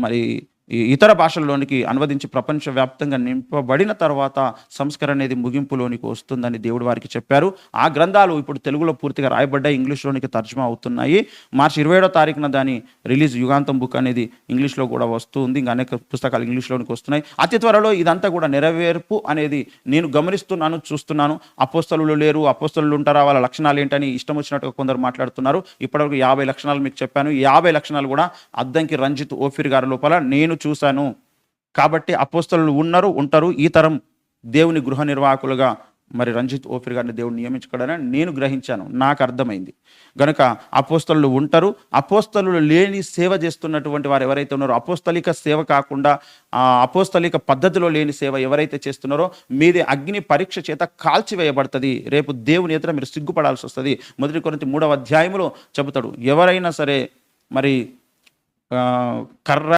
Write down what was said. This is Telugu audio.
మరి ఇతర భాషల్లోనికి అనువదించి ప్రపంచవ్యాప్తంగా నింపబడిన తర్వాత సంస్కరణ అనేది ముగింపులోనికి వస్తుందని దేవుడు వారికి చెప్పారు. ఆ గ్రంథాలు ఇప్పుడు తెలుగులో పూర్తిగా రాయబడ్డాయి ఇంగ్లీష్లోనికి తర్జుమా అవుతున్నాయి. మార్చి ఇరవై ఏడో తారీఖున దాని రిలీజ్ యుగాంతం బుక్ అనేది ఇంగ్లీష్లో కూడా వస్తుంది. ఇంకా అనేక పుస్తకాలు ఇంగ్లీష్లోనికి వస్తున్నాయి. అతి త్వరలో ఇదంతా కూడా నెరవేర్పు అనేది నేను గమనిస్తున్నాను చూస్తున్నాను. అపోస్తలు లేరు అపోస్తలు ఉంటారా వాళ్ళ లక్షణాలు ఏంటని ఇష్టం వచ్చినట్టుగా కొందరు మాట్లాడుతున్నారు. ఇప్పటివరకు యాభై లక్షణాలు మీకు చెప్పాను. యాభై లక్షణాలు కూడా అద్దంకి రంజిత్ ఓఫిర్ గారి లోపల నేను చూశాను. కాబట్టి అపోస్తలు ఉన్నారు ఉంటారు. ఈ తరం దేవుని గృహ నిర్వాహకులుగా మరి రంజిత్ ఓఫిర్ గారిని దేవుడు నియమించుకోవడని నేను గ్రహించాను. నాకు అర్థమైంది. గనుక అపోస్తలు ఉంటారు. అపోస్తలు లేని సేవ చేస్తున్నటువంటి వారు ఎవరైతే ఉన్నారో అపోస్తలిక సేవ కాకుండా అపోస్తలిక పద్ధతిలో లేని సేవ ఎవరైతే చేస్తున్నారో మీది అగ్ని పరీక్ష చేత కాల్చివేయబడుతుంది. రేపు దేవుని ఎదుట మీరు సిగ్గుపడాల్సి వస్తుంది. మొదటి కొరింత మూడవ అధ్యాయంలో చెబుతాడు. ఎవరైనా సరే మరి కర్ర